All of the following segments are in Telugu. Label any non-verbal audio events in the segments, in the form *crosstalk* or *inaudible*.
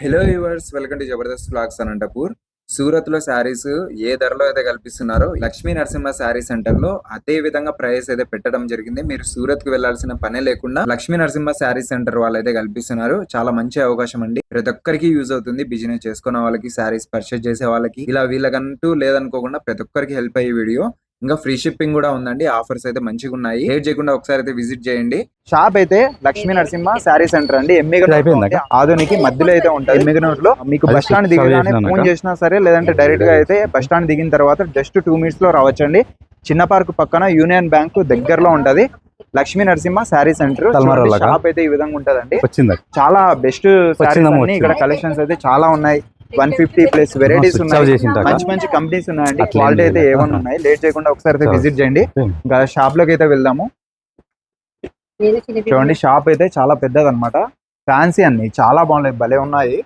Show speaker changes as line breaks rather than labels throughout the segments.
Hello viewers welcome to Jabardasth blogs Anantapur సూరత్లో saris ఏ ధరలో అయితే కల్పిస్తున్నారో లక్ష్మీ నరసింహ శారీ సెంటర్లో అదే విధంగా ప్రైస్ అయితే పెట్టడం జరిగింది. మీరు సూరత్కి వెళ్ళాల్సిన పనే లేకుండా లక్ష్మీ నరసింహ శారీ సెంటర్ వాళ్ళు అయితే కల్పిస్తున్నారు. చాలా మంచి అవకాశం అండి. ప్రతి ఒక్కరికి యూజ్ అవుతుంది బిజినెస్ చేసుకున్న వాళ్ళకి శారీస్ పర్చేస్ చేసే వాళ్ళకి. ఇలా వీళ్ళకంటూ లేదనుకోకుండా ప్రతి ఒక్కరికి హెల్ప్ అయ్యే వీడియో ఇంకా ఫ్రీ షిప్పింగ్ కూడా ఉందండి. ఆఫర్స్ అయితే మంచిగా ఉన్నాయి. లేట్ చేయకుండా ఒకసారి అయితే విజిట్ చేయండి.
షాప్ అయితే లక్ష్మీ నరసింహ శారీ సెంటర్ అండి. ఎమ్మిగనూరు
అయిపోయిందా?
ఆధునికి మధ్యలో అయితే ఉంటుంది. ఎమ్మిగనూరు లో మీకు బస్ స్టాండ్ దిగగానే
చేసినాను
ఫోన్. చేసినా సరే లేదంటే డైరెక్ట్గా అయితే బస్ స్టాండ్ దిగిన తర్వాత జస్ట్ టూ మినిట్స్లో రావచ్చండి. చిన్న పార్క్ పక్కన యూనియన్ బ్యాంక్ దగ్గరలో ఉంటది. Lakshmi Narasimha sari centre? Shop అయితే ఈ విధంగా ఉంటదండి.
వచ్చింది?
చాలా బెస్ట్ ఇక్కడ. కలెక్షన్స్ అయితే చాలా ఉన్నాయి. వన్ ఫిఫ్టీ ప్లస్ వెరైటీస్ ఉన్నాయి? మంచి మంచి కంపెనీస్ ఉన్నాయండి. క్వాలిటీ అయితే. ఏమన్నా ఉన్నాయి? లేట్ చేయకుండా ఒకసారి. విజిట్ చేయండి. ఇంకా షాప్లోకి అయితే వెళ్దాము చూడండి షాప్ అయితే చాలా పెద్దది అనమాట ఫ్యాన్సీ అన్ని. చాలా బాగున్నాయి. భలే ఉన్నాయి.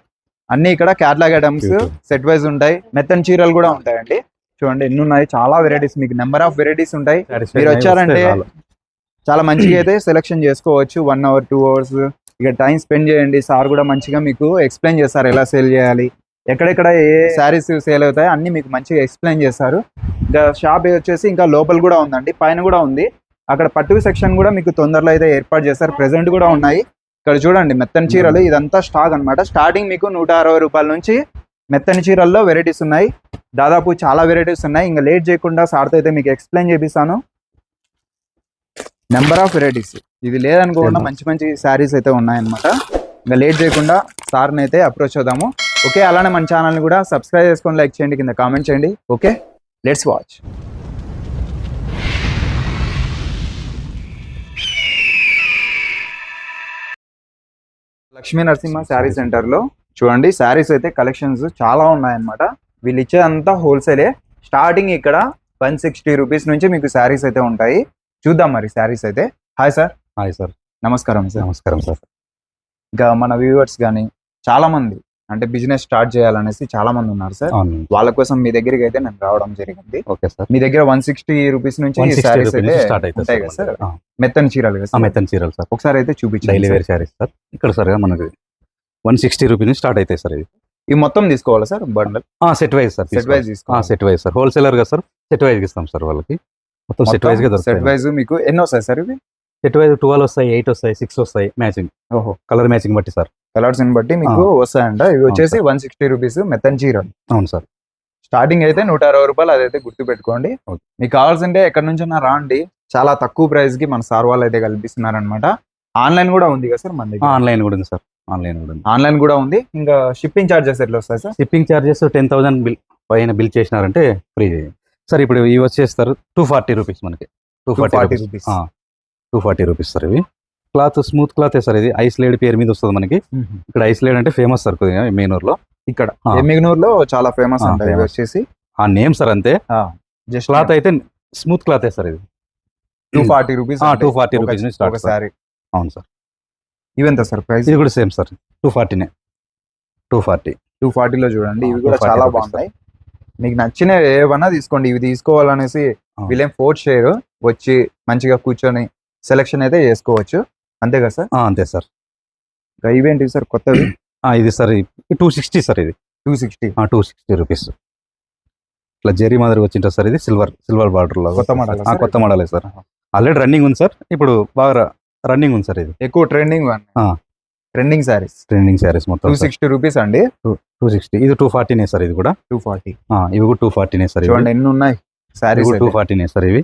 అన్ని ఇక్కడ క్యాట్లాగ్ ఐటమ్స్. సెట్ వైజ్ ఉంటాయి. మెత్తన్ చీరలు కూడా ఉంటాయండి. చూడండి ఎన్ని ఉన్నాయి? చాలా వెరైటీస్ మీకు నెంబర్ ఆఫ్ వెరైటీస్ ఉంటాయి. మీరు వచ్చారంటే చాలా. మంచిగా అయితే *clears throat* సెలెక్షన్ చేసుకోవచ్చు. వన్ అవర్ టూ అవర్స్ ఇక టైం స్పెండ్ చేయండి. సార్ కూడా మంచిగా మీకు ఎక్స్ప్లెయిన్ చేస్తారు ఎలా సేల్ చేయాలి. ఎక్కడెక్కడ ఏ శారీస్ సేల్ అవుతాయి అన్ని మీకు మంచిగా ఎక్స్ప్లెయిన్ చేస్తారు. ఇంకా షాప్ వచ్చేసి ఇంకా లోపల కూడా ఉందండి పైన కూడా ఉంది. అక్కడ పట్టు సెక్షన్ కూడా మీకు తొందరలో అయితే ఏర్పాటు చేస్తారు ప్రెసెంట్ కూడా ఉన్నాయి. ఇక్కడ చూడండి మెత్తని చీరలు ఇదంతా స్టాక్ అన్నమాట. స్టార్టింగ్ మీకు నూట అరవై రూపాయల నుంచి మెత్తని చీరల్లో వెరైటీస్ ఉన్నాయి. దాదాపు చాలా వెరైటీస్ ఉన్నాయి. ఇంకా లేట్ చేయకుండా సార్తో అయితే మీకు ఎక్స్ప్లెయిన్ చేపిస్తాను. నెంబర్ ఆఫ్ వెరైటీస్ ఇది లేదనుకోకుండా
ఏమో.
మంచి మంచి శారీస్ అయితే ఉన్నాయన్నమాట. ఇంకా లేట్ చేయకుండా సార్ని అయితే అప్రోచ్ అవుదాము. ఓకే అలానే మన ఛానల్ని కూడా సబ్స్క్రైబ్ చేసుకొని లైక్ చేయండి కింద కామెంట్ చేయండి. Okay let's watch Lakshmi Narasimha sari సెంటర్లో చూడండి శారీస్ అయితే కలెక్షన్స్ చాలా ఉన్నాయన్నమాట. వీళ్ళు ఇచ్చేదంతా హోల్సేలే స్టార్టింగ్ ఇక్కడ వన్ సిక్స్టీ రూపీస్ నుంచి మీకు శారీస్ అయితే ఉంటాయి. చూద్దాం మరి శారీస్ అయితే. హాయ్ సార్
హాయ్ సార్
నమస్కారం సార్
నమస్కారం సార్
ఇంకా మన వ్యూవర్స్ కానీ చాలా మంది అంటే బిజినెస్ స్టార్ట్ చేయాలనేసి చాలా మంది ఉన్నారు సార్. వాళ్ళ కోసం మీ దగ్గరికి అయితే నేను రావడం జరిగింది.
Okay sir.
మీ దగ్గర వన్ సిక్స్టీ రూపీస్ నుంచి
రూపీస్
అయితే
స్టార్ట్ అవుతుంది
ఉంటాయి కదా సార్ మెత్తని చీరలు కదా?
మెత్తన్ చీరలు సార్.
ఒకసారి అయితే
డైలీ
చూపించండి
వేర్ శారీస్ సార్. ఇక్కడ సార్ మనకి వన్ సిక్స్టీ రూపీస్ స్టార్ట్ అవుతాయి సార్ ఇది
ఈ మొత్తం తీసుకోవాలా sir bundle
set wise sir
set wise తీసుకోవాలి.
Set wise sir. హోల్సేలర్గా sir set wise ఇస్తాం సార్ వాళ్ళకి. మొత్తం సెట్ వైజ్గా
సెట్ వైజ్ మీకు ఎన్ని వస్తాయి సార్ ఇవి?
సెట్ వైజ్ ట్వెల్వ్ వస్తాయి ఎయిట్ వస్తాయి సిక్స్ వస్తాయి మ్యాచింగ్
ఓహో.
కలర్ మ్యాచింగ్ బట్టి సార్.
కలర్స్ని బట్టి మీకు వస్తాయంట. ఇవి వచ్చేసి వన్ సిక్స్టీ రూపీస్ మెత్తన్ చీరలు
అవును సార్.
స్టార్టింగ్ అయితే నూట అరవై రూపాయలు అదైతే గుర్తు పెట్టుకోండి. మీకు కావాల్సింటే ఎక్కడి నుంచైనా రాండి. చాలా తక్కువ ప్రైస్కి మన సార్ వాళ్ళు అయితే కల్పిస్తున్నారు అనమాట ఆన్లైన్ కూడా ఉంది కదా సార్ మన దగ్గర?
ఆన్లైన్ కూడా ఉంది సార్. ఆన్లైన్ కూడా ఉంది.
ఆన్లైన్ కూడా ఉంది. ఇంకా షిప్పింగ్ చార్జెస్ ఎట్లా వస్తాయి sir?
Shipping charges ten thousand bill పైన బిల్ చేసినారంటే ఫ్రీ. సార్ ఇప్పుడు ఇవి వచ్చేస్తారు టూ ఫార్టీ రూపీస్ మనకి. Two
forty
forty
rupees.
Two forty rupees sir ఇవి. క్లాత్ స్మూత్ క్లాత్ సార్ ఇది? ఐస్ లేడ్ పేరు మీద వస్తుంది మనకి. ఇక్కడ ఐస్ లేడ్ అంటే ఫేమస్ సార్ కొద్దిగా మెయినూరులో
ఇక్కడ
ఆ.
ఎమ్మిగనూరు లో చాలా ఫేమస్ అంట. వచ్చేసి
ఆ నేమ్ సార్ అంతే.
జస్ట్
క్లాత్ అయితే స్మూత్ క్లాత్ సార్ ఇది?
టూ ఫార్టీ రూపీస్
ఆ, 240 rupees నుంచి start, sir.
ఒకసారి
అవును సార్.
ఇవెంత సార్ ప్రైస్?
ఇది కూడా సేమ్ సార్. టూ ఫార్టీనే టూ ఫార్టీ
టూ ఫార్టీలో చూడండి. ఇవి కూడా
240
చాలా బాగున్నాయి. మీకు నచ్చిన ఏవన్నా తీసుకోండి. ఇవి తీసుకోవాలనేసి. వీళ్ళేం ఫోర్త్ షేర్ వచ్చి మంచిగా కూర్చొని సెలెక్షన్ అయితే చేసుకోవచ్చు. అంతే కదా సార్?
అంతే సార్.
ఇవేంటి సార్ కొత్తవి?
ఇది సార్ టూ సిక్స్టీ సార్ ఇది.
Two sixty
two sixty rupees ఇట్లా జెరీ మాదిరి వచ్చింటుంది సార్ ఇది సిల్వర్ సిల్వర్ బార్డర్లో
కొత్త sir?
కొత్త మోడలే సార్. ఆల్రెడీ రన్నింగ్ ఉంది సార్. ఇప్పుడు బాగా రన్నింగ్ ఉంది సార్ ఇది.
ఎక్కువ trending. Trending saris
trending saris మొత్తం
టూ సిక్స్టీ రూపీస్ అండి.
టూ సిక్స్టీ ఇది టూ ఫార్టీనే సార్ ఇది కూడా.
టూ ఫార్టీ
ఇవి కూడా టూ ఫార్టీనే సార్
చూడండి ఎన్ని ఉన్నాయి? శారీస్
టూ ఫార్టీనే సార్ ఇవి.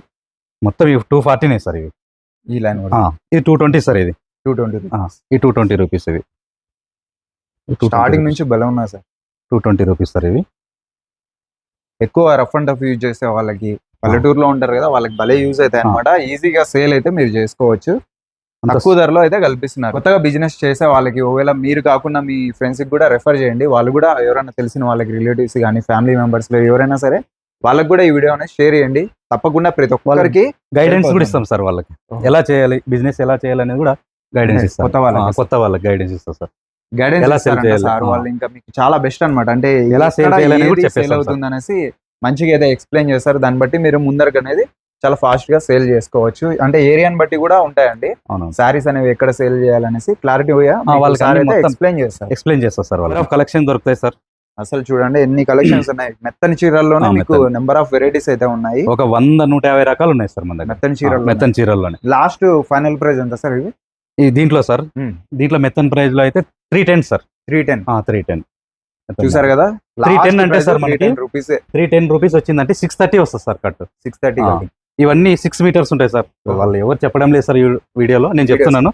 మొత్తం ఇవి టూ ఫార్టీనే సార్ ఇవి.
ఈ లైన్
ఇది టూ ట్వంటీ సార్ ఇది.
టూ ట్వంటీ
ఈ టూ ట్వంటీ రూపీస్ ఇవి
స్టార్టింగ్ నుంచి బలం ఉన్నాయి sir.
Two twenty rupees sir ఇవి
ఎక్కువ రఫ్ అండ్ టఫ్ యూజ్ చేసే వాళ్ళకి పల్లెటూరులో ఉంటారు కదా వాళ్ళకి భలే యూజ్ అవుతాయి అనమాట ఈజీగా సేల్ అయితే మీరు చేసుకోవచ్చు. తక్కువ ధరలో అయితే కల్పిస్తున్నారు. కొత్తగా బిజినెస్ చేసే వాళ్ళకి ఒకవేళ మీరు కాకుండా మీ ఫ్రెండ్స్కి కూడా రెఫర్ చేయండి. వాళ్ళు కూడా ఎవరైనా తెలిసిన వాళ్ళకి రిలేటివ్స్ కానీ ఫ్యామిలీ మెంబర్స్లో ఎవరైనా సరే వాళ్ళకి కూడా ఈ వీడియో అనేది షేర్ చేయండి. తప్పకుండా ప్రతి ఒక్కరికి
గైడెన్స్ కూడా. ఇస్తాం సార్ వాళ్ళకి. ఎలా చేయాలి బిజినెస్ ఎలా చేయాలి అనేది కూడా గైడెన్స్ ఇస్తాం.
కొత్త వాళ్ళకి
కొత్త వాళ్ళకి గైడెన్స్ ఇస్తాం సార్.
గైడెన్స్
ఎలా sell చేయాలి?
సార్. వాళ్ళు ఇంకా మీకు చాలా బెస్ట్ అన్నమాట. అంటే
ఎలా చేయాలని కూడా
సేల్ అవుతుంది అనేసి మంచిగా అయితే ఎక్స్ప్లెయిన్ చేస్తారు. దాన్ని బట్టి మీరు ముందరకు అనేది చాలా ఫాస్ట్గా సేల్ చేసుకోవచ్చు. అంటే ఏరియాని బట్టి కూడా ఉంటాయండి. సారీస్ అనేవి ఎక్కడ సేల్ చేయాలనేసి క్లారిటీ ఎక్స్ప్లెయిన్ చేస్తారు.
ఎక్స్ప్లెయిన్ చేస్తారు సార్ వాళ్ళు కలెక్షన్ దొరుకుతాయి సార్.
అసలు చూడండి ఎన్ని కలెక్షన్స్ ఉన్నాయి. మెత్తని చీరల్లోనే మీకు. నెంబర్ ఆఫ్ వెరైటీస్ అయితే ఉన్నాయి.
ఒక వంద నూట యాభై రకాలు ఉన్నాయి సార్ మన దగ్గర.
మెత్తని చీరలు
మెత్తన్ చీరల్లోనే.
లాస్ట్ ఫైనల్ ప్రైస్ ఎంత సార్ ఇవి
ఈ దీంట్లో సార్ దీంట్లో మెత్తన్ ప్రైస్లో అయితే three ten sir.
Three ten
three ten
చూసారు కదా?
310 అంటే సార్ మనకి?
రూపీస్
త్రీ టెన్ రూపీస్ వచ్చిందంటే సిక్స్ థర్టీ వస్తుంది సార్ కట్
సిక్స్ థర్టీ.
ఇవన్నీ సిక్స్ మీటర్స్ ఉంటాయి సార్. వాళ్ళు ఎవరు చెప్పడం లేదు సార్ వీడియోలో. నేను చెప్తున్నాను.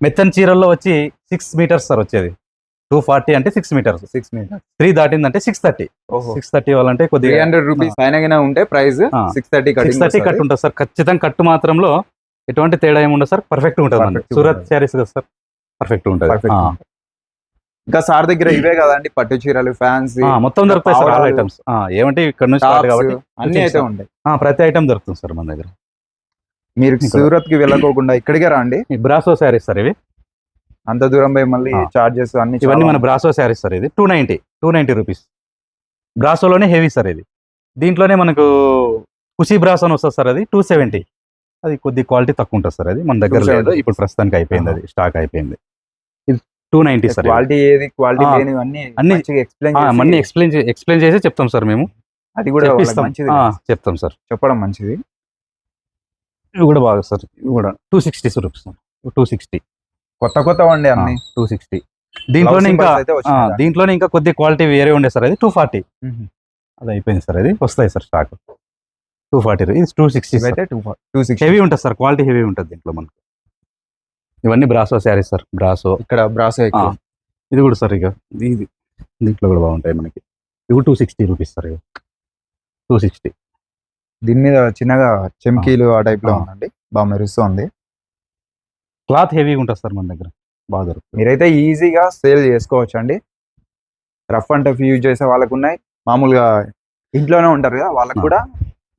మెత్తన్ చీరల్లో వచ్చి సిక్స్ మీటర్స్ సార్ వచ్చేది. టూ ఫార్టీ అంటే six metres
six metre
three దాటిందంటే six thirty six thirty వాళ్ళంటే కొద్దిగా
హండ్రెడ్ రూపీస్ పైన ఉంటే price. Six thirty
six thirty cut ఉంటుంది సార్. ఖచ్చితంగా కట్టు మాత్రంలో ఎటువంటి తేడా ఏమి ఉండదు సార్. పర్ఫెక్ట్ ఉంటుంది సూరత్. శారీస్ కదా సార్. పర్ఫెక్ట్ ఉంటుంది.
ఇంకా సార్ దగ్గర ఇవే కదండి. పట్టు చీరలు ఫ్యాన్సీ
మొత్తం దొరుకుతాయి సార్ ఆల్ ఐటమ్స్ ఏమంటే ఇక్కడ నుంచి కాబట్టి
అన్ని అయితే. ఉంటాయి.
ప్రతి ఐటమ్ దొరుకుతుంది సార్ మన దగ్గర.
మీరు. సూరత్కి వెళ్ళకోకుండా ఇక్కడికే రండి
బ్రాసో శారీస్ సార్ ఇవి.
అంత దూరం పోయి మళ్ళీ. చార్జెస్ అన్ని
ఇవన్నీ మన బ్రాసో శారీస్ సార్ ఇది. Two ninety two ninety rupees బ్రాసోలోనే heavy sir ఇది. దీంట్లోనే మనకు కుషి బ్రాసో అని వస్తుంది సార్ అది టూ సెవెంటీ అది కొద్ది క్వాలిటీ తక్కువ ఉంటుంది సార్ అది. మన దగ్గర
270.
లేదు ఇప్పుడు ప్రస్తుతానికి అయిపోయింది అది స్టాక్ అయిపోయింది. ఇది టూ నైంటీ సార్.
క్వాలిటీ ఏది క్వాలిటీ అన్ని
అన్ని-
ఎక్స్ప్లెయిన్
ఎక్స్ప్లెయిన్ ఎక్స్ప్లెయిన్ చేసి చెప్తాం సార్ మేము.
అది కూడా
చెప్తాం సార్
చెప్పడం మంచిది.
ఇవి కూడా బాగా సార్ ఇవి కూడా. Two sixty rupees two sixty
కొత్త కొత్త వండి అన్ని.
టూ సిక్స్టీ దీంట్లోనే ఇంకా
అయితే
దీంట్లోనే ఇంకా కొద్ది క్వాలిటీ వేరే ఉండే సార్ అది టూ ఫార్టీ. అది అయిపోయింది సార్ అది వస్తాయి సార్ స్టాక్ టూ ఫార్టీ ఇది టూ సిక్స్టీ
ఇవైతే టూ టూ సిక్స్
హెవీ ఉంటుంది సార్ క్వాలిటీ హెవీ ఉంటుంది దీంట్లో మనకి. ఇవన్నీ బ్రాసో శారీస్ సార్ బ్రాసో
ఇక్కడ బ్రాసో
ఇది కూడా సార్ ఇక ఇది. దీంట్లో కూడా బాగుంటాయి మనకి. ఇవి టూ సిక్స్టీ రూపీస్ సార్ ఇవి. టూ సిక్స్టీ
దీని మీద చిన్నగా చెమ్కీలు ఆ టైప్లో
ఆ.
ఉందండి బాగా మెరుస్తుంది
క్లాత్ హెవీగా ఉంటుంది సార్ మన దగ్గర. బాగా దొరుకుతుంది.
మీరైతే ఈజీగా సేల్ చేసుకోవచ్చు అండి రఫ్ అండ్ టఫ్ యూజ్ చేసే వాళ్ళకు ఉన్నాయి. మామూలుగా ఇంట్లోనే ఉంటారు కదా వాళ్ళకు. కూడా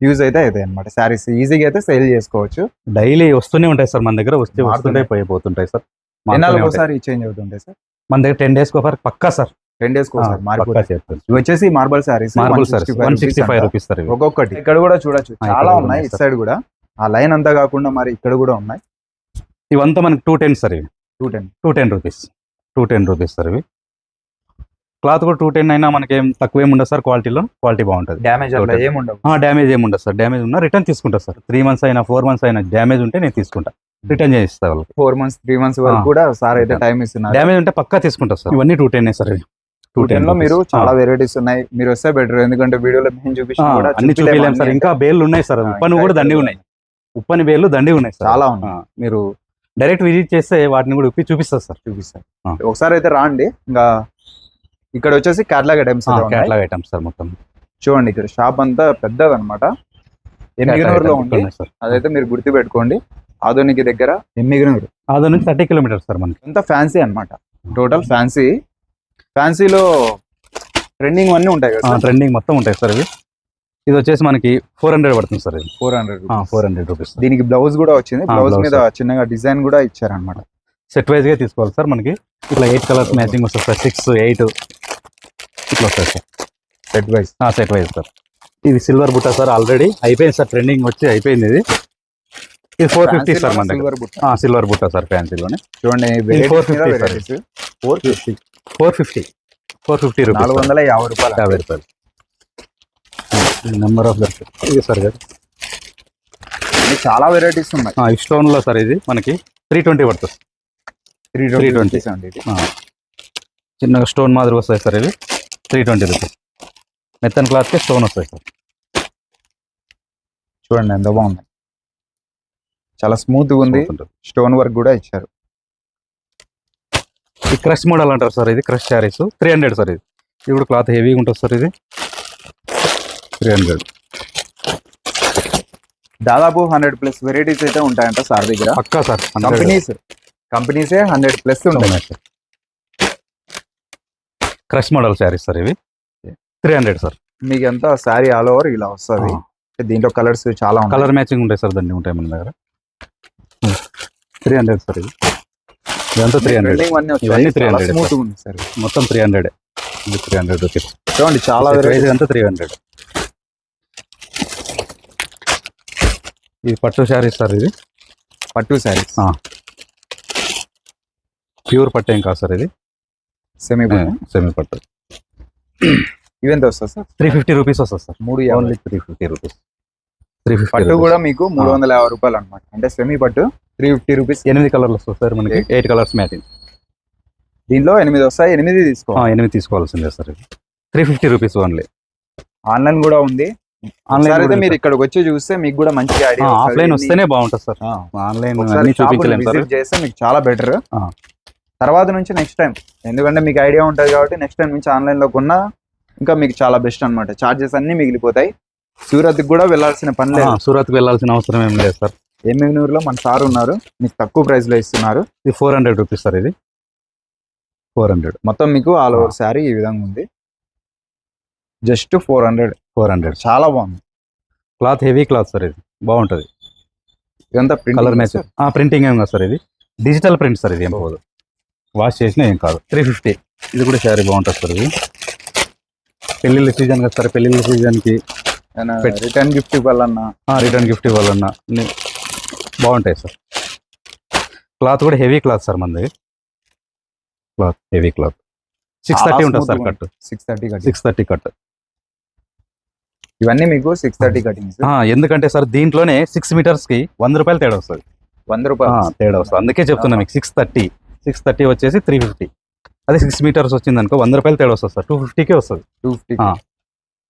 యూజ్ అయితే అవుతాయి అనమాట శారీస్ ఈజీగా అయితే సేల్ చేసుకోవచ్చు.
డైలీ వస్తూనే ఉంటాయి సార్ మన దగ్గర వస్తే వస్తుంటాయి. పోయిపోతుంటాయి సార్.
ఒకసారి చేంజ్ అవుతుంటాయి సార్?
మన దగ్గర టెన్ డేస్ ఒకసారి పక్కా సార్.
టెన్ డేస్ ఇవి వచ్చేసి marble saris
marble one sixty five rupees sir.
ఒక్కొక్కటి. ఇక్కడ కూడా చూడొచ్చు చాలా ఉన్నాయి ఇటు. సైడ్ కూడా. ఆ లైన్ అంతా కాకుండా మరి ఇక్కడ కూడా ఉన్నాయి.
ఇవంతా మనకి టూ టెన్ సార్ ఇవి.
Two ten
two ten rupees two ten rupees sir ఇవి. క్లాత్ కూడా టూ టెన్ అయినా మనకి ఏం తక్కువ ఏమి ఉండదు సార్ క్వాలిటీలో. క్వాలిటీ బాగుంటుంది.
డ్యామేజ్
డ్యామేజ్ ఏమి ఉండదు. సార్. డ్యామేజ్ ఉన్నా రిటర్న్ తీసుకుంటా సార్. త్రీ మంత్స్ అయినా ఫోర్ మంత్స్ అయినా డ్యామేజ్ ఉంటే నేను తీసుకుంటా. రిటర్న్ చేయిస్తా వాళ్ళకి.
ఫోర్ మంత్స్ త్రీ మంత్స్ వరకు. కూడా సార్ అయితే టైం ఇస్తున్నారు.
డ్యామేజ్ ఉంటే పక్కా తీసుకుంటా సార్. ఇవన్నీ టూ టెన్ సార్ ఇవి.
టూ టెన్లో మీరు చాలా వెరైటీస్ ఉన్నాయి. మీరు వస్తే బెటర్ ఎందుకంటే వీడియోలో మేము కూడా
అన్ని
చూపిలేము
చూపించలేం సార్. ఇంకా బేర్లు ఉన్నాయి సార్. ఉప్పని కూడా దండి ఉన్నాయి. ఉప్పని బేర్లు దండి ఉన్నాయి సార్.
చాలా ఉన్నాయి.
మీరు డైరెక్ట్ విజిట్ చేస్తే వాటిని కూడా ఉప్పి చూపిస్తారు సార్.
చూపిస్తారు. ఒకసారి అయితే రాండి. ఇంకా ఇక్కడ వచ్చేసి catalogue items
catalogue items sir మొత్తం.
చూడండి ఇక్కడ షాప్ అంతా పెద్దది అనమాట ఎమ్మిగనూరు లో
సార్.
అదైతే మీరు గుర్తు పెట్టుకోండి ఆధునిక దగ్గర ఎమ్మిగనూరు
నుంచి థర్టీ కిలోమీటర్స్ సార్ మనకి.
అంతా ఫ్యాన్సీ అన్నమాట. టోటల్ ఫ్యాన్సీ ఫ్యాన్సీలో ట్రెండింగ్ అన్నీ ఉంటాయి కదా
ట్రెండింగ్ మొత్తం ఉంటాయి సార్ ఇవి. ఇది వచ్చేసి మనకి ఫోర్ హండ్రెడ్ పడుతుంది సార్ ఇది.
Four hundred
four hundred rupees.
దీనికి బ్లౌజ్ కూడా వచ్చింది. బ్లౌజ్. మీద చిన్నగా డిజైన్ కూడా ఇచ్చారనమాట
సెట్ వైజ్గా తీసుకోవాలి సార్ మనకి. ఇట్లా ఎయిట్ కలర్స్ మ్యాచింగ్ వస్తుంది సార్. సిక్స్ ఎయిట్ ఇట్లా వస్తుంది sir.
Set wise
set wise sir. ఇది సిల్వర్ బుట్ట సార్ ఆల్రెడీ అయిపోయింది సార్ ట్రెండింగ్ వచ్చి అయిపోయింది ఇది. ఇది ఫోర్ ఫిఫ్టీ సార్ మన దగ్గర.
సిల్వర్ బుట్ట?
సిల్వర్ బుట్ట సార్ ఫ్యాన్సీలోనే
చూడండి
450 sir.
Four fifty
four fifty four fifty rupees
నాలుగు వందల యాభై రూపాయలు.
యాభై రూపాయలు. నెంబర్ ఆఫ్ దొరుకుతుంది ఇది సార్ ఇది
ఇది చాలా వెరైటీస్ ఉన్నాయి.
స్టోన్లో సార్ ఇది మనకి త్రీ ట్వంటీ పడుతుంది.
త్రీ
320.
ట్వంటీ ఇది.
చిన్నగా స్టోన్ మాదిరి వస్తాయి సార్ ఇవి. Three twenty rupees. మెత్తన్ క్లాత్కి స్టోన్ వస్తాయి సార్.
చూడండి ఎంత బాగుంది. చాలా స్మూత్ ఉంది. స్టోన్ వర్క్ కూడా ఇచ్చారు.
ఈ క్రష్ మోడల్ అంటారు సార్ ఇది. Crush saris three hundred sir ఇది. ఇది కూడా క్లాత్ హెవీగా ఉంటుంది సార్ ఇది. త్రీ హండ్రెడ్
దాదాపు హండ్రెడ్ ప్లస్ వెరైటీస్ అయితే ఉంటాయంట సార్ దగ్గర.
పక్కా సార్
కంపెనీస్ కంపెనీసే హండ్రెడ్ ప్లస్ ఉంటాయి.
క్రష్ మోడల్ శారీస్ సార్ ఇవి. Three hundred sir.
మీకు ఎంత శారీ ఆల్ ఓవర్ ఇలా వస్తుంది. దీంట్లో కలర్స్ చాలా
కలర్ మ్యాచింగ్ ఉంటాయి సార్ దాన్ని ఉంటాయి మన దగ్గర. త్రీ హండ్రెడ్ సార్ ఇది ఇదంతా త్రీ హండ్రెడ్. ఇవన్నీ 300
చాలా స్మూత్ ఉంది సార్.
మొత్తం త్రీ హండ్రెడ్ ఇది త్రీ హండ్రెడ్ రూపీస్
చూడండి చాలా
ప్రైస్ అంతా త్రీ హండ్రెడ్ ఇది పట్టు శారీస్ సార్ ఇది.
పట్టు శారీస్
ఆ. ప్యూర్ పట్టు ఏం కాదు సార్ ఇది.
సెమీ
సెమీ పట్టు.
ఇవెంత వస్తుంది సార్?
త్రీ ఫిఫ్టీ రూపీస్ వస్తుంది సార్.
మూడు
only three fifty rupees. Three fifty
పట్టు కూడా మీకు మూడు వందల యాభై రూపాయలు అనమాట అంటే సెమీ పట్టు త్రీ ఫిఫ్టీ రూపీస్.
ఎనిమిది కలర్లు వస్తుంది సార్ మనకి. Eight colours matching.
దీనిలో ఎనిమిది వస్తాయి ఎనిమిది తీసుకో
ఎనిమిది తీసుకోవాల్సిందే సార్ ఇది. Three fifty rupees only.
Online కూడా ఉంది.
ఆన్లైన్
అయితే మీరు ఇక్కడికి వచ్చి చూస్తే మీకు కూడా మంచిగా ఐడియా
ఆఫ్లైన్ వస్తేనే బాగుంటుంది సార్. ఆన్లైన్
విజిట్ చేస్తే మీకు చాలా బెటర్. తర్వాత నుంచి నెక్స్ట్ టైం ఎందుకంటే మీకు ఐడియా ఉంటుంది కాబట్టి నెక్స్ట్ టైం నుంచి ఆన్లైన్లో కొన్నా ఇంకా మీకు చాలా బెస్ట్ అన్నమాట. చార్జెస్ అన్ని మిగిలిపోతాయి. సూరత్ కూడా వెళ్ళాల్సిన పని లేదు.
సూరత్కి వెళ్ళాల్సిన అవసరం ఏం లేదు సార్.
ఎమ్మిగనూరులో మన సార్ ఉన్నారు. మీకు తక్కువ ప్రైస్లో ఇస్తున్నారు.
ఇది ఫోర్ హండ్రెడ్ రూపీస్ సార్ ఇది. ఫోర్ హండ్రెడ్
మొత్తం మీకు ఆల్ ఓవర్ శారీ ఈ విధంగా ఉంది. Just four hundred.
Four hundred.
చాలా బాగుంది.
క్లాత్ హెవీ క్లాత్ సార్ ఇది. బాగుంటుంది.
ఇదంతా
కలర్ మ్యాచ్ ప్రింటింగ్ ఏం కాదు సార్ ఇది. డిజిటల్ ప్రింట్ సార్ ఇది ఏం పోదు వాష్ చేసినా ఏం కాదు. త్రీ ఫిఫ్టీ ఇది కూడా శారీ బాగుంటుంది సార్ ఇది. పెళ్ళిళ్ళ సీజన్ కదా సార్ పెళ్ళిళ్ళ సీజన్కి
రిటర్న్ గిఫ్ట్ ఇవ్వాలన్నా?
రిటర్న్ గిఫ్ట్ ఇవ్వాలన్నా. బాగుంటాయి సార్. క్లాత్ కూడా హెవీ క్లాత్ సార్ మనది. Cloth heavy cloth. Six thirty ఉంటుంది sir cut
six thirty cutting
six thirty cut
ఇవన్నీ మీకు సిక్స్ థర్టీ కటింగ్స్
ఎందుకంటే సార్ దీంట్లోనే సిక్స్ మీటర్స్కి వంద రూపాయలు తేడా వస్తుంది.
వంద రూపాయలు.
తేడా వస్తుంది. అందుకే చెప్తున్నా మీకు సిక్స్ థర్టీ సిక్స్ థర్టీ వచ్చేసి త్రీ ఫిఫ్టీ అదే సిక్స్ మీటర్స్ వచ్చింది అనుకో వంద రూపాయలు తేడా వస్తుంది సార్. టూ ఫిఫ్టీకే వస్తుంది.
Two fifty.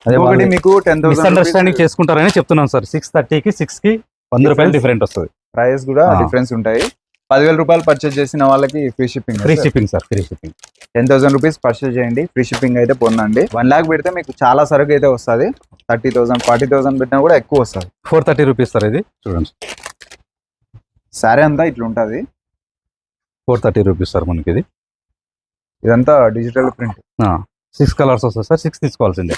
అదే
మీకు టెన్
మిస్అండర్స్టాండింగ్ చేసుకుంటారని చెప్తున్నాం సార్. సిక్స్ థర్టీకి సిక్స్కి వంద రూపాయలు. డిఫరెంట్ వస్తుంది.
ప్రైస్ కూడా. డిఫరెన్స్ ఉంటాయి. పదివేల రూపాయలు పర్చేస్ చేసిన వాళ్ళకి free shipping
free shipping sir free shipping
ten thousand rupees purchase చేయండి. ఫ్రీ షిప్పింగ్ అయితే పొందండి. వన్ లాక్ పెడితే మీకు చాలా సరుకు అయితే వస్తుంది. థర్టీ థౌసండ్ ఫార్టీ థౌసండ్ పెట్టినా కూడా ఎక్కువ వస్తుంది.
ఫోర్ థర్టీ రూపీస్ సార్ ఇది. చూడండి.
శారీ అంతా ఇట్లా ఉంటుంది.
ఫోర్ థర్టీ రూపీస్ సార్ మనకి ఇది
ఇదంతా డిజిటల్ ప్రింట్
సిక్స్ కలర్స్ వస్తుంది సార్ సిక్స్ తీసుకోవాల్సిందే.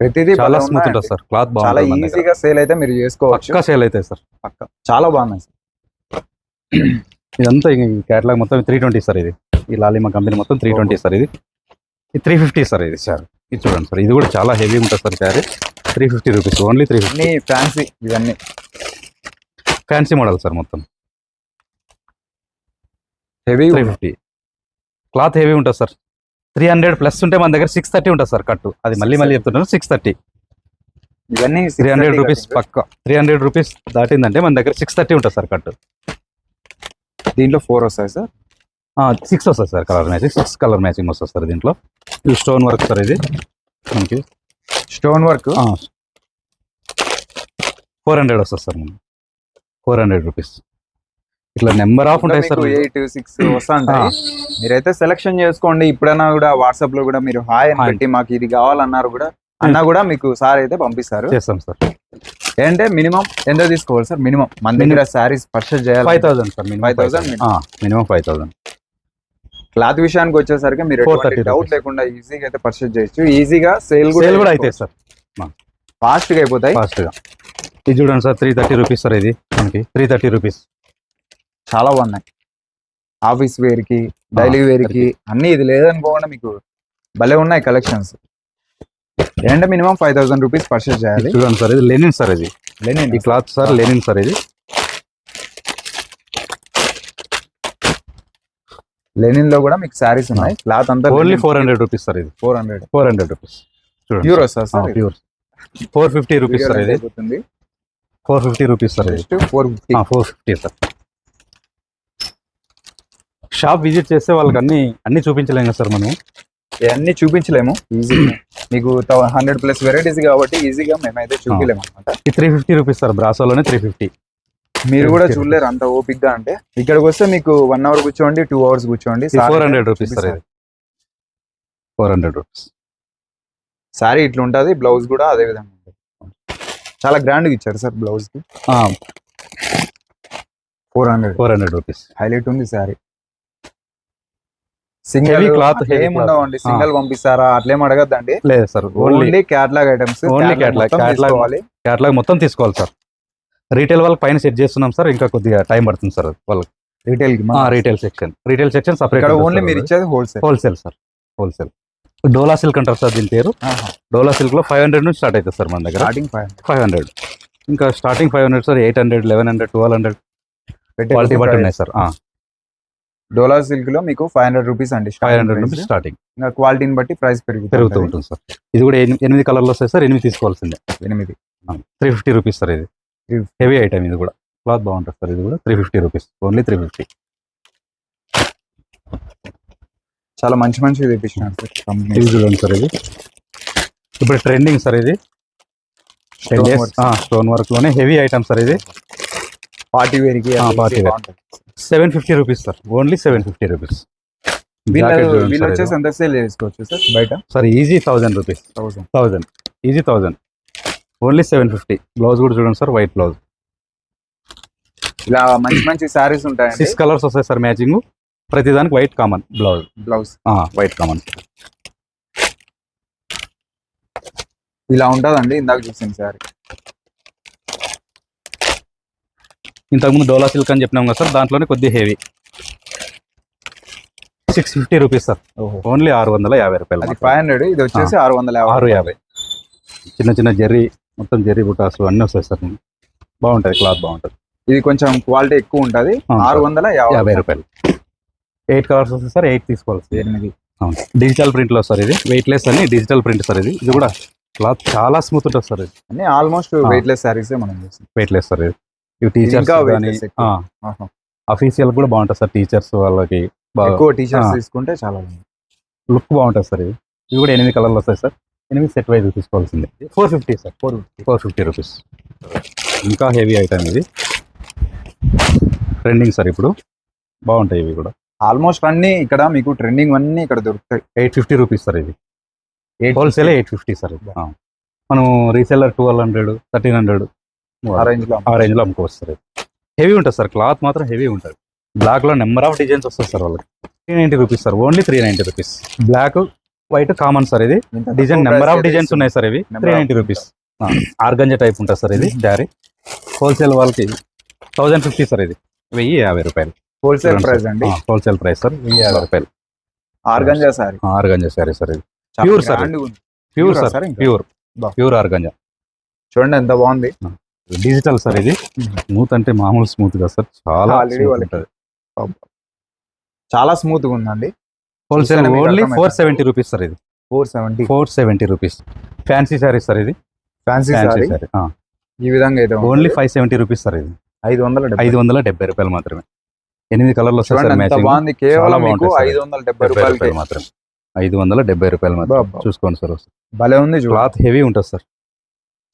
ప్రతిదీ
చాలా స్మూత్. ఉంటుంది సార్ క్లాత్
చాలా. ఈజీగా సేల్ అయితే మీరు చేసుకోవచ్చు.
పక్కా సేల్ అవుతాయి సార్
పక్క. చాలా బాగున్నాయి సార్
ఇదంతా కేటలాగ్ మొత్తం త్రీ ట్వంటీ సార్ ఇది. ఈ లాలిమా కంపెనీ మొత్తం త్రీ ట్వంటీ సార్ ఇది. ఇది త్రీ ఫిఫ్టీ సార్ ఇది సార్. ఇది చూడండి సార్. ఇది కూడా చాలా హెవీ ఉంటుంది sir sari three fifty rupees only three fifty
fancy ఇవన్నీ.
ఫ్యాన్సీ మోడల్ సార్ మొత్తం.
Heavy
three fifty cloth heavy ఉంటుంది సార్. త్రీ హండ్రెడ్ ప్లస్ ఉంటే మన దగ్గర సిక్స్ థర్టీ ఉంటుంది సార్ కట్టు. అది మళ్ళీ మళ్ళీ చెప్తున్నాను సిక్స్ థర్టీ
ఇవన్నీ
త్రీ హండ్రెడ్ రూపీస్ పక్క. త్రీ హండ్రెడ్ రూపీస్ దాటిందంటే మన దగ్గర సిక్స్ థర్టీ ఉంటుంది సార్ కట్టు.
దీంట్లో ఫోర్ వస్తాయి సార్?
సిక్స్ వస్తుంది sir colour matching. Six colour matching వస్తుంది సార్ దీంట్లో. ఇది స్టోన్ వర్క్ సార్ ఇది. మనకి
స్టోన్ వర్క్
ఫోర్ హండ్రెడ్ వస్తుంది సార్ మనకి ఫోర్ హండ్రెడ్ రూపీస్ ఇట్లా నెంబర్ ఆఫ్ ఉంటాయి సార్
ఎయిట్ సిక్స్ వస్తా ఉంటాయి మీరైతే సెలెక్షన్ చేసుకోండి. ఇప్పుడైనా కూడా వాట్సాప్లో కూడా మీరు హాయ్ అని. పెట్టి మాకు ఇది కావాలన్నారు కూడా అన్నా కూడా మీకు సార్ అయితే పంపిస్తారు.
చేస్తాం సార్.
ఏంటంటే మినిమం ఎంత తీసుకోవాలి సార్ మినిమం. మన దగ్గర శారీస్ పర్చేస్ చేయాలి.
Five thousand sir minimum
5,000
minimum. Five thousand.
Cloth విషయానికి వచ్చేసరికి మీరు
430
డౌట్. లేకుండా ఈజీగా అయితే పర్చేస్ చేయొచ్చు. ఈజీగా సేల్
సేల్ కూడా అవుతాయి సార్.
ఫాస్ట్గా అయిపోతాయి.
ఫాస్ట్గా ఇది చూడండి sir three thirty rupees sir ఇది మనకి. త్రీ థర్టీ రూపీస్
చాలా బాగున్నాయి. ఆఫీస్ వేర్కి డైలీ వేర్కి అన్ని ఇది లేదనుకోకుండా మీకు భలే ఉన్నాయి కలెక్షన్స్ ఏంటంటే minimum five thousand rupees purchase చేయాలి.
చూడండి సార్ ఇది లెనిన్ సార్ ఇది.
లేని
ఈ క్లాత్ సార్ లెనిన్ సార్ ఇది.
లెనిన్లో కూడా మీకు శారీస్ ఉన్నాయి. క్లాత్ అంతా
only four hundred rupees sir ఇది.
Four hundred
four hundred rupees
pure sir.
Pure four fifty rupees sir ఇది. ఫోర్ ఫిఫ్టీ రూపీస్ సార్ ఇది.
Four fifty
four fifty sir. Shop visit చేస్తే వాళ్ళకి అన్ని అన్ని చూపించలేం కదా సార్ మనం
అన్ని చూపించలేము. ఈజీగా మీకు హండ్రెడ్ ప్లస్ వెరైటీస్ కాబట్టి ఈజీగా మేమైతే చూపించలేము అనమాట
ఈ త్రీ ఫిఫ్టీ రూపీస్ సార్ బ్రాసోలోనే త్రీ ఫిఫ్టీ.
మీరు కూడా
350
చూడలేరు అంత ఓపిక్గా అంటే. ఇక్కడికి వస్తే మీకు వన్ అవర్ కూర్చోండి టూ అవర్స్ కూర్చోండి.
Four hundred rupees sir four hundred rupees.
Sari ఇట్లా ఉంటుంది బ్లౌజ్ కూడా అదే విధంగా ఉంటుంది. చాలా గ్రాండ్గా ఇచ్చారు సార్ బ్లౌజ్కి four hundred
four hundred rupees.
Highlight ఉంది sari. Single
Heavy cloth, heavy
ఏం
cloth.
ఉండవండి సింగిల్ పంపిస్తారా? అట్లేం అడగద్దండి.
లేదు sir only
only catalogue items
Only catalog. Catalog. Catalogue మొత్తం తీసుకోవాలి సార్. రీటైల్ వాళ్ళకి పైన సెట్ చేస్తున్నాం సార్ ఇంకా కొద్దిగా టైం పడుతుంది సార్ వాళ్ళకి.
Retail
retail section retail section separate
only మీరు ఇచ్చేది wholesale
wholesale sir wholesale Dola silk అంటారు సార్ దీని పేరు. డోలా సిల్క్లో ఫైవ్ హండ్రెడ్ నుంచి స్టార్ట్ అవుతుంది సార్ మన దగ్గర.
స్టార్టింగ్ ఫైవ్
ఫైవ్ హండ్రెడ్ ఇంకా starting five hundred sir eight hundred eleven hundred twelve hundred quality బట్టి ఉన్నాయి సార్
డోలా సిల్క్లో మీకు ఫైవ్ హండ్రెడ్ రూపీస్ అండి
ఫైవ్ హండ్రెడ్ రూపీస్ స్టార్టింగ్
ఇంకా క్వాలిటీని బట్టి ప్రైస్ పెరుగుతూ
పెరుగుతూ ఉంటుంది. సార్. ఇది కూడా ఎని- ఎనిమిది కలర్లు వస్తాయి సార్ ఎనిమిది తీసుకోవాల్సిందే.
ఎనిమిది.
త్రీ ఫిఫ్టీ రూపీస్ సార్ ఇది.
350.
హెవీ ఐటమ్ ఇది కూడా. క్లాత్ బాగుంటుంది సార్ ఇది కూడా. Three fifty rupees. Only three fifty.
చాలా మంచి మంచి తెప్పించినారు సార్ కంపెనీ.
ఇది చూడండి సార్ ఇది. ఇప్పుడు ట్రెండింగ్ సార్ ఇది. స్టోన్ వర్క్లోనే హెవీ ఐటమ్ సార్ ఇది.
Party wear. కి
ఆ, party wear. Seven fifty rupees sir only seven fifty rupees
వీళ్ళు వచ్చేసి ఎంత సేల్ చేసుకోవచ్చు సార్ బయట?
Sir easy thousand rupees
thousand
thousand easy thousand only seven fifty blouse కూడా చూడండి సార్ వైట్ బ్లౌజ్
ఇలా మంచి మంచి శారీస్ ఉంటాయండి.
సిక్స్ కలర్స్ వస్తాయి సార్ మ్యాచింగ్ ప్రతిదానికి white common blouse
blouse
white common
ఇలా ఉంటుందండి ఇందాక చూసిన శారీ
ఇంతకుముందు డోలా సిల్క్ అని చెప్పినాం కదా సార్ దాంట్లోనే కొద్దిగా heavy six fifty rupees sir. Only ఆరు వందల యాభై రూపాయలు
అది. ఫైవ్ హండ్రెడ్ ఇది వచ్చేసి ఆరు వందల
ఆరు యాభై. చిన్న చిన్న జెర్రీ మొత్తం జెర్రీ బుటాస్ అన్నీ వస్తాయి సార్. బాగుంటుంది క్లాత్ బాగుంటుంది.
ఇది కొంచెం క్వాలిటీ ఎక్కువ ఉంటది. ఆరు. వందల
యాభై రూపాయలు. ఎయిట్ కలర్స్ వస్తాయి సార్ ఎయిట్ తీసుకోవాలి
ఎనిమిది.
అవును. డిజిటల్ ప్రింట్లో సార్ ఇది. వెయిట్ లెస్ అని డిజిటల్ ప్రింట్ సార్ ఇది. ఇది కూడా క్లాత్ చాలా స్మూత్ ఉంటుంది సార్ ఇది.
అన్ని ఆల్మోస్ట్
ఆ.
వెయిట్ లెస్ శారీస్ మనం చూస్తాం.
వెయిట్ లెస్ సార్ ఇది. టీచర్స్. అఫీషియల్ కూడా బాగుంటుంది సార్ టీచర్స్ వాళ్ళకి.
ఎక్కువ టీ షర్ట్స్
ఆ.
తీసుకుంటే చాలా.
లుక్ బాగుంటుంది సార్ ఇది ఇవి కూడా ఎనిమిది కలర్లు వస్తాయి సార్. ఎనిమిది సెట్ వైజ్ తీసుకోవాల్సిందే. Four fifty sir. Four four fifty rupees ఇంకా హెవీ ఐటమ్ ఇది. ట్రెండింగ్ సార్ ఇప్పుడు. బాగుంటాయి ఇవి కూడా.
ఆల్మోస్ట్ అన్ని ఇక్కడ మీకు ట్రెండింగ్ అన్ని ఇక్కడ దొరుకుతాయి.
ఎయిట్ ఫిఫ్టీ రూపీస్ సార్ ఇది. Wholesale eight fifty sir. మనం reseller twelve hundred thirteen hundred
ఆ
రేంజ్లో అమ్ముకోవచ్చు సార్ హెవీ ఉంటుంది సార్ క్లాత్ మాత్రం హెవీ ఉంటుంది. బ్లాక్లో నెంబర్ ఆఫ్ డిజైన్స్ వస్తాయి సార్ వాళ్ళకి. Three ninety rupees sir only three ninety rupees black white common sir ఇది. డిజైన్ నెంబర్ ఆఫ్ డిజైన్స్ ఉన్నాయి సార్ ఇవి. Three
of
ninety rupees organza type ఉంటుంది సార్ ఇది శారీ హోల్సేల్ వాళ్ళకి థౌజండ్ ఫిఫ్టీ సార్ ఇది. వెయ్యి యాభై రూపాయలు.
హోల్సేల్ ప్రైస్ అండి?
హోల్సేల్ ప్రైస్ సార్ వెయ్యి యాభై రూపాయలు.
Organza sari.
Organza sari sir ఇది. ప్యూర్ సార్
sir ఇంకా?
ప్యూర్. Pure organza.
చూడండి ఎంత బాగుంది.
డిజిటల్ సార్ ఇది? స్మూత్ అంటే మామూలు స్మూత్ కదా సార్ చాలా
వాళ్ళకి. చాలా స్మూత్గా ఉందండి.
Wholesale only. Four seventy rupees sir ఇది.
Four seventy
four seventy rupees fancy saris sir ఇది.
ఫ్యాన్సీ
ఫ్యాన్సీ
సారీ ఈ విధంగా అయితే
only five seventy rupees sir ఇది.
ఐదు వందల
ఐదు వందల డెబ్బై రూపాయలు మాత్రమే. ఎనిమిది కలర్లు వస్తాయి సార్
బాగుంది. కేవలం మీకు
సార్.
ఐదు వందల డెబ్బై
రూపాయలు మాత్రమే. ఐదు వందల డెబ్బై రూపాయలు మాత్రం. చూసుకోండి సార్
భలే ఉంది
క్లాత్ హెవీ ఉంటుంది సార్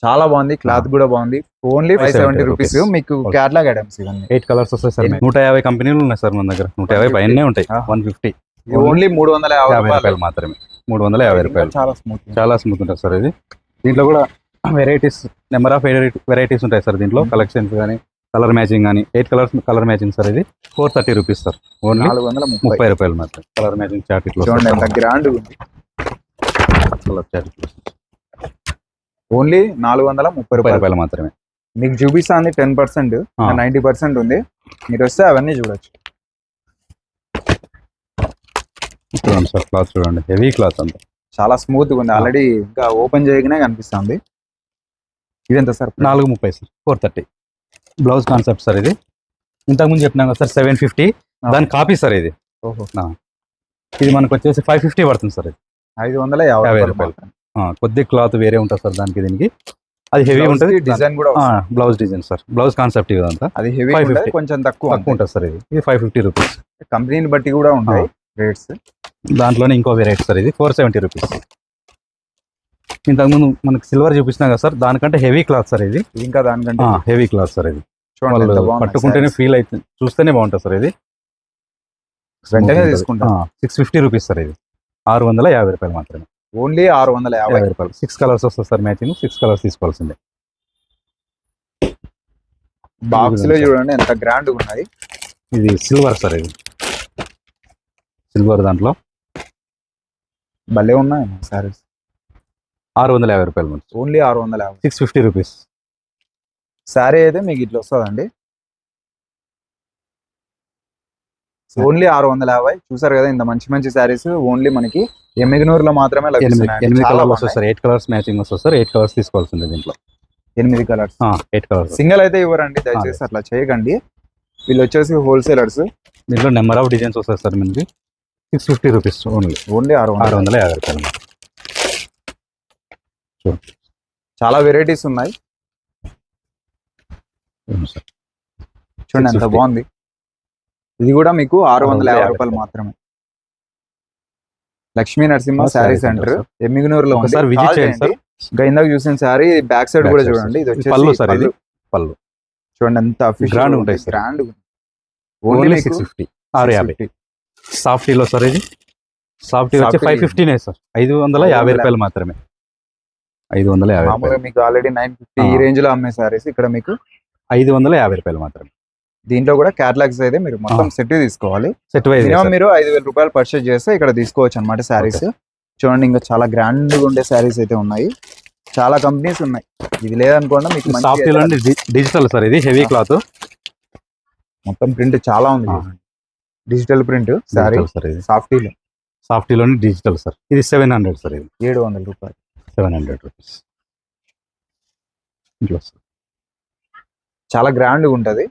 చాలా బాగుంది క్లాత్ కూడా బాగుంది. Only five
570
seventy rupees. మీకు క్యాట్లాగ్ ఐటమ్స్ ఇవన్నీ
ఎయిట్ కలర్స్ వస్తాయి సార్. నూట యాభై కంపెనీలు ఉన్నాయి సార్ మన దగ్గర. నూట యాభై
150.
పైనే ఉంటాయి. వన్ ఫిఫ్టీ
ఓన్లీ మూడు వందల యాభై
యాభై
రూపాయలు.
మాత్రమే. మూడు వందల యాభై రూపాయలు.
చాలా స్మూత్
చాలా స్మూత్ ఉంటుంది సార్ ఇది. దీంట్లో కూడా *coughs* వెరైటీస్ నెంబర్ ఆఫ్ వెరైటీస్ ఉంటాయి సార్ దీంట్లో. కలెక్షన్స్ కానీ కలర్ మ్యాచింగ్ కానీ eight colours colour matching sir ఇది. Four thirty rupees sir. Only
నాలుగు వందల ముప్పై.
రూపాయలు మాత్రం కలర్ మ్యాచింగ్ చాట్ ఇట్లా
చూడండి ఎంత గ్రాండ్ ఉంది.
కలర్ చాట్ ఇట్లా
ఓన్లీ నాలుగు వందల ముప్పై రూపాయలు.
మాత్రమే.
మీకు చూపిస్తుంది టెన్ పర్సెంట్. నైన్టీ పర్సెంట్ ఉంది. మీరు వస్తే అవన్నీ చూడొచ్చు.
చూడండి సార్ క్లాత్ చూడండి. హెవీ క్లాత్ అంతా.
చాలా స్మూత్గా ఉంది. ఆల్రెడీ ఇంకా ఓపెన్ చేయగానే కనిపిస్తుంది. ఇది ఎంత సార్?
నాలుగు ముప్పై sir four thirty. Blouse concept sir ఇది. ఇంతకుముందు చెప్పినాం కదా సార్ సెవెన్ ఫిఫ్టీ. దాని కాపీ సార్ ఇది.
ఓహో.
ఇది మనకు వచ్చేసి ఫైవ్ ఫిఫ్టీ పడుతుంది సార్ ఇది.
ఐదు వందల యాభై రూపాయలు
కొద్ది క్లాత్ వేరే ఉంటుంది సార్ దానికి దీనికి. అది హెవీ ఉంటుంది.
డిజైన్ కూడా.
Blouse design sir. Blouse concept ఇదంతా
అది హెవీ
550.
కొంచెం తక్కువ
తక్కువ ఉంటుంది. సార్ ఇది. ఇది ఫైవ్ ఫిఫ్టీ రూపీస్
కంపెనీని బట్టి కూడా ఉంటాయి రేట్స్
దాంట్లోనే ఇంకో వెరైటీ సార్ ఇది ఫోర్ సెవెంటీ రూపీస్ ఇంతకుముందు మనకి సిల్వర్ చూపించినా కదా సార్ దానికంటే హెవీ క్లాత్ సార్ ఇది.
ఇంకా దానికంటే
హెవీ క్లాత్ సార్ ఇది. పట్టుకుంటేనే ఫీల్ అవుతుంది చూస్తేనే బాగుంటుంది సార్ ఇది.
వెంటనే తీసుకుంటాం.
సిక్స్ ఫిఫ్టీ రూపీస్ సార్ ఇది. ఆరు వందల యాభై రూపాయలు మాత్రమే.
ఓన్లీ ఆరు వందల యాభై
రూపాయలు. సిక్స్ కలర్స్ వస్తుంది సార్ మ్యాచింగ్ సిక్స్ కలర్స్ తీసుకోవాల్సిందే.
బాక్స్లో చూడండి ఎంత గ్రాండ్ ఉన్నాయి.
ఇది సిల్వర్ సార్ ఇది. సిల్వర్ దాంట్లో.
భలే ఉన్నాయి సారీస్
ఆరు వందల యాభై రూపాయలు
ఓన్లీ ఆరు వందల యాభై.
సిక్స్ ఫిఫ్టీ రూపీస్
శారీ అయితే మీకు ఇట్లా వస్తుందండి. ఓన్లీ ఆరు వందల యాభై. చూసారు కదా ఇంత మంచి మంచి శారీస్ ఓన్లీ మనకి ఎమ్మిగనూరులో మాత్రమే
ఎనిమిది
బాగున్నాయి.
వస్తుంది సార్ ఎయిట్ కలర్స్ మ్యాచింగ్ వస్తుంది సార్. ఎయిట్ కలర్స్ తీసుకోవాల్సిందే దీంట్లో.
ఎనిమిది కలర్స్
ఎయిట్ కలర్స్
సింగిల్ అయితే ఇవ్వరండి దయచేసి అట్లా చేయకండి. వీళ్ళు వచ్చేసి హోల్సేలర్స్
దీంట్లో నెంబర్ ఆఫ్ డిజైన్స్ వస్తాయి సార్ మనకి. Six fifty rupees only
only ఆరు
ఆరు
వందలు
యాభై రూపాయలు
చాలా వెరైటీస్ ఉన్నాయి. చూడండి ఎంత
650.
బాగుంది. ఇది కూడా మీకు ఆరు వందల యాభై
650
రూపాయలు మాత్రమే. లక్ష్మీ నరసింహ శారీ సెంటర్. ఎమ్మిగనూరులో ఉంది
ఒకసారి విజిట్ చేయండి సార్.
ఇంకా ఇందాక చూసిన శారీ బ్యాక్ సైడ్ కూడా చూడండి. ఇది వచ్చేసి
పళ్ళు సార్ ఇది. పళ్ళు.
చూడండి ఎంత
Grand ఉంటాయి.
గ్రాండ్
ఓన్లీ సిక్స్ ఫిఫ్టీ ఆరు యాభై. సాఫ్టీలో సార్ ఇది? సాఫ్టీ వచ్చి. ఫైవ్ ఫిఫ్టీనే సార్. ఐదు వందల యాభై రూపాయలు మాత్రమే. ఐదు వందల యాభై
మీకు ఆల్రెడీ నైన్ ఫిఫ్టీ ఈ. రేంజ్లో అమ్మే శారీస్ ఇక్కడ మీకు
ఐదు వందల యాభై రూపాయలు మాత్రమే.
దీంట్లో కూడా క్యాటలాగ్స్ అయితే మీరు మొత్తం సెట్ తీసుకోవాలి.
సెట్ వైజ్
మినిమం మీరు ఐదు వేల రూపాయలు పర్చేస్ చేస్తే ఇక్కడ తీసుకోవచ్చు అనమాట శారీస్ చూడండి ఇంకా చాలా గ్రాండ్గా ఉండే శారీస్ అయితే ఉన్నాయి. చాలా కంపెనీస్ ఉన్నాయి. ఇది లేదనుకోండి మీకు అయితే
డిజిటల్ సార్ ఇది హెవీ. క్లాత్
మొత్తం ప్రింట్ చాలా ఉంది. డిజిటల్ ప్రింట్ శారీ
సార్ ఇది.
సాఫ్టీలో
సాఫ్టీలోని డిజిటల్ సార్. ఇది సెవెన్ హండ్రెడ్ సార్ ఇది.
ఏడు వందల రూపాయలు.
సెవెన్ హండ్రెడ్ రూపీస్ ఇట్లా వస్తుంది.
చాలా గ్రాండ్గా ఉంటది.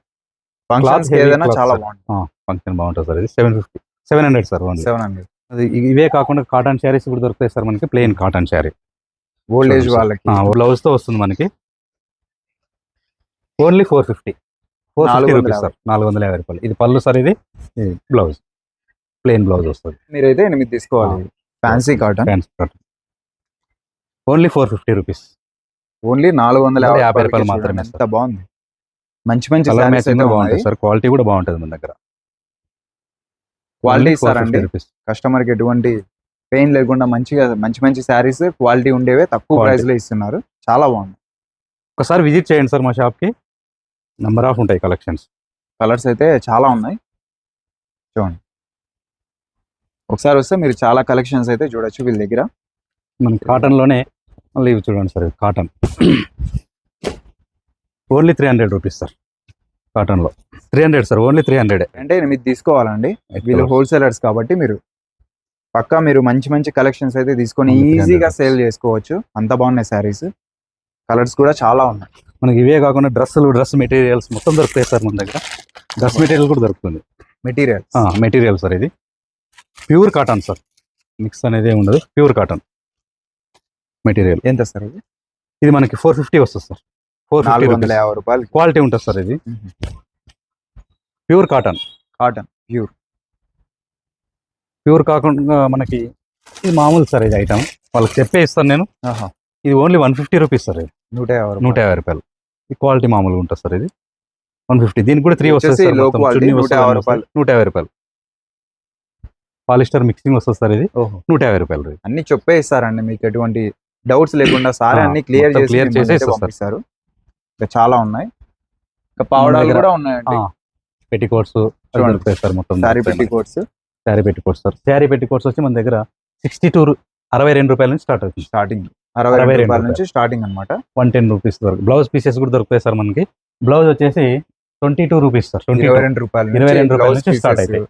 ఫంక్షన్స్ ఏదైనా చాలా. బాగుంటుంది
ఫంక్షన్ బాగుంటుంది సార్. ఇది seven fifty seven hundred sir
seven hundred
అది ఇవే కాకుండా కాటన్ శారీస్ కూడా దొరుకుతాయి సార్ మనకి plain cotton sari.
Old age వాళ్ళకి.
బ్లౌజ్తో వస్తుంది మనకి. ఓన్లీ ఫోర్ ఫిఫ్టీ ఫోర్
నాలుగు
ఫిఫ్టీ రూపీస్ సార్. నాలుగు వందల యాభై రూపాయలు. ఇది పళ్ళు సార్ ఇది. బ్లౌజ్ ప్లెయిన్ బ్లౌజ్ వస్తుంది.
మీరైతే ఎనిమిది తీసుకోవాలి. Fancy cotton
fancy cotton only four fifty rupees
only నాలుగు వందల
యాభై
యాభై
రూపాయలు మాత్రమే
ఎంత బాగుంది. మంచి మంచి
కలర్ మ్యాచింగ్ బాగుంటుంది. సార్. క్వాలిటీ కూడా బాగుంటుంది మన దగ్గర.
క్వాలిటీ
Only 450
ఇస్తారండి
రూపీస్
కస్టమర్కి ఎటువంటి పెయిన్ లేకుండా మంచిగా మంచి మంచి శారీస్ క్వాలిటీ ఉండేవే తక్కువ. ప్రైస్లో ఇస్తున్నారు. చాలా బాగుంది.
ఒకసారి విజిట్ చేయండి సార్ మా షాప్కి. నంబర్ ఆఫ్ ఉంటాయి కలెక్షన్స్
కలర్స్ అయితే చాలా ఉన్నాయి. చూడండి. ఒకసారి వస్తే మీరు చాలా కలెక్షన్స్ అయితే చూడొచ్చు వీళ్ళ దగ్గర.
మన కాటన్లోనే మళ్ళీ చూడండి sir cotton only three hundred rupees sir కాటన్లో. Three hundred sir only three hundred
అంటే ఎనిమిది తీసుకోవాలండి. వీళ్ళు హోల్సేలర్స్ కాబట్టి మీరు పక్కా మీరు మంచి మంచి కలెక్షన్స్ అయితే తీసుకొని
అవును, 300
ఈజీగా సేల్ చేసుకోవచ్చు. అంత బాగున్నాయి శారీస్ కలర్స్ కూడా చాలా ఉన్నాయి.
మనకి ఇవే కాకుండా డ్రెస్సులు డ్రెస్ మెటీరియల్స్ మొత్తం దొరుకుతాయి సార్ మన దగ్గర. డ్రెస్ మెటీరియల్ కూడా దొరుకుతుంది.
మెటీరియల్
మెటీరియల్ సార్ ఇది. ప్యూర్ కాటన్ సార్ మిక్స్ అనేది ఉండదు ప్యూర్ కాటన్ మెటీరియల్
ఎంత సార్ ఇది?
ఇది మనకి ఫోర్ ఫిఫ్టీ వస్తుంది సార్ ఫోర్ ఫిఫ్టీ
నాలుగు వందల యాభై రూపాయలు.
క్వాలిటీ ఉంటుంది సార్ ఇది. Pure cotton.
Cotton pure.
Pure కాకుండా మనకి ఇది మామూలు సార్ ఇది ఐటమ్. వాళ్ళకి చెప్పే ఇస్తాను నేను.
ఆహా.
ఇది only one fifty rupees sir ఇది.
నూట యాభై
నూట
రూపాయలు
యాభై రూపాయలు. ఈ క్వాలిటీ మామూలుగా ఉంటుంది సార్ ఇది. One fifty. దీనికి కూడా త్రీ వస్తుంది
నూట యాభై
వస్తుంది. నూట యాభై రూపాయలు. పాలిస్టర్ మిక్సింగ్ వస్తుంది సార్ ఇది. నూట యాభై రూపాయలు.
అన్ని చెప్పే ఇస్తారండి మీకు ఎటువంటి డౌట్స్ లేకుండా సార్ అన్ని క్లియర్
మొత్తం
చేసి
clear
మిమ్మల్ని
చేసి
అయితే
ఇస్తారు.
ఇంకా చాలా ఉన్నాయి. ఇంకా పావడాలు కూడా ఉన్నాయండి.
ఆ, పెట్టి కోట్స్
చూడండి.
దొరుకుతాయి సార్ మొత్తం
సారీ పెట్టి కోట్స్
శారీ పెట్టి కోట్స్ సార్. శారీ పెట్టి కోట్స్ వచ్చి మన దగ్గర సిక్స్టీ టూ అరవై రెండు రూపాయల నుంచి స్టార్ట్ అవుతుంది.
స్టార్టింగ్. అరవై
అరవై
రెండు రూపాయల నుంచి స్టార్టింగ్ అన్నమాట.
వన్ టెన్ రూపీస్ దొరుకు బ్లౌజ్ పీసెస్ కూడా దొరుకుతాయి సార్ మనకి. బ్లౌజ్ వచ్చేసి twenty two rupees sir twenty
ఇరవై రెండు రూపాయల
ఇరవై రెండు రూపాయల నుంచి స్టార్ట్. అవుతాయి.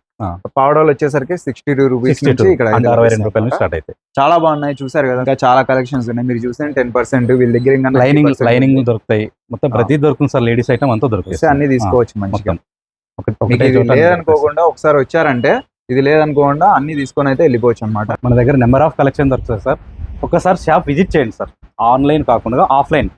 పావడాలు వచ్చేసరికి సిక్స్టీ టూ రూపీస్ నుంచి ఇక్కడ
అరవై రెండు రూపాయల నుంచి. స్టార్ట్ అవుతాయి
చాలా బాగున్నాయి చూసారు కదా. ఇంకా చాలా కలెక్షన్స్ ఉన్నాయి. మీరు చూస్తే టెన్ పర్సెంట్ వీళ్ళ దగ్గర ఇంకా
లైనింగ్ లైనింగ్ దొరుకుతాయి. మొత్తం. ప్రతి దొరుకుతుంది సార్ లేడీస్ ఐటమ్ అంతా దొరుకుతాయి
అన్ని తీసుకోవచ్చు మంచిగా. లేదనుకోకుండా ఒకసారి వచ్చారంటే ఇది లేదనుకోకుండా అన్ని తీసుకొని అయితే వెళ్ళిపోవచ్చు అనమాట.
మన దగ్గర నెంబర్ ఆఫ్ కలెక్షన్ దొరుకుతుంది సార్. ఒకసారి షాప్ విజిట్ చేయండి సార్. ఆన్లైన్ కాకుండా ఆఫ్లైన్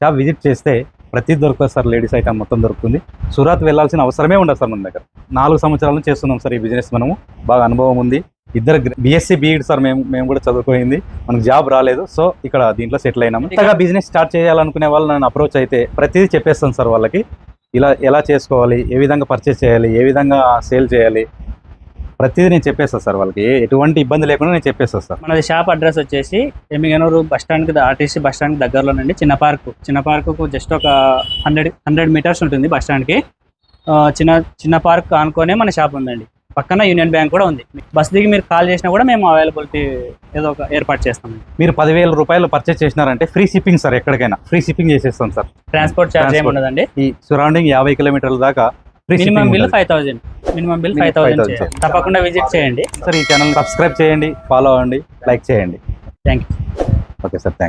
షాప్ విజిట్ చేస్తే ప్రతి దొరుకుతుంది సార్ లేడీస్ ఐటమ్ మొత్తం దొరుకుతుంది. సూరత్ వెళ్ళాల్సిన అవసరమే ఉండదు సార్ మన దగ్గర. నాలుగు సంవత్సరాల నుంచి చేస్తున్నాం సార్ ఈ బిజినెస్ మనము. బాగా అనుభవం ఉంది. ఇద్దరు బిఎస్సి బీఈడ్ సార్ మేము మేము కూడా చదువుకోయింది మనకు జాబ్ రాలేదు. సో ఇక్కడ దీంట్లో సెటిల్ అయినాము. ఇంతగా బిజినెస్ స్టార్ట్ చేయాలనుకునే వాళ్ళు నన్ను అప్రోచ్ అయితే ప్రతిదీ చెప్పేస్తాను సార్ వాళ్ళకి. ఇలా ఎలా చేసుకోవాలి ఏ విధంగా పర్చేస్ చేయాలి ఏ విధంగా సేల్ చేయాలి ప్రతిదీ నేను చెప్పేస్తాను సార్ వాళ్ళకి. ఎటువంటి ఇబ్బంది లేకుండా నేను చెప్పేస్తాను సార్.
మనది షాప్ అడ్రస్ వచ్చేసి ఎమ్మిగనూరు బస్ స్టాండ్కి ఆర్టీసీ బస్ స్టాండ్కి దగ్గరలోనండి చిన్న పార్క్. చిన్న పార్కుకు జస్ట్ ఒక హండ్రెడ్ హండ్రెడ్ మీటర్స్ ఉంటుంది బస్ స్టాండ్కి ఆ, చిన్న చిన్న పార్క్ ఆనుకొనే మన షాప్ ఉందండి. పక్కన యూనియన్ బ్యాంక్ కూడా ఉంది. బస్ దిగి మీరు కాల్ చేసినా కూడా మేము అవైలబిలిటీ ఏదో ఒక ఏర్పాటు చేస్తాం
మీరు పదివేల రూపాయలు పర్చేస్ చేసినారంటే ఫ్రీ షిప్పింగ్ సార్ ఎక్కడికైనా. ఫ్రీ షిప్పింగ్ చేసేస్తాం సార్.
ట్రాన్స్పోర్ట్ ఛార్జ్ ఏమి. ఉండదండి
ఈ సరౌండింగ్ యాభై కిలోమీటర్ల దాకా
minimum bill five thousand minimum bill five thousand
5,000.
తప్పకుండా విజిట్ చేయండి.
సార్ ఈ ఛానల్ సబ్స్క్రైబ్ చేయండి ఫాలో అవ్వండి లైక్ చేయండి.
Thank
okay sir thank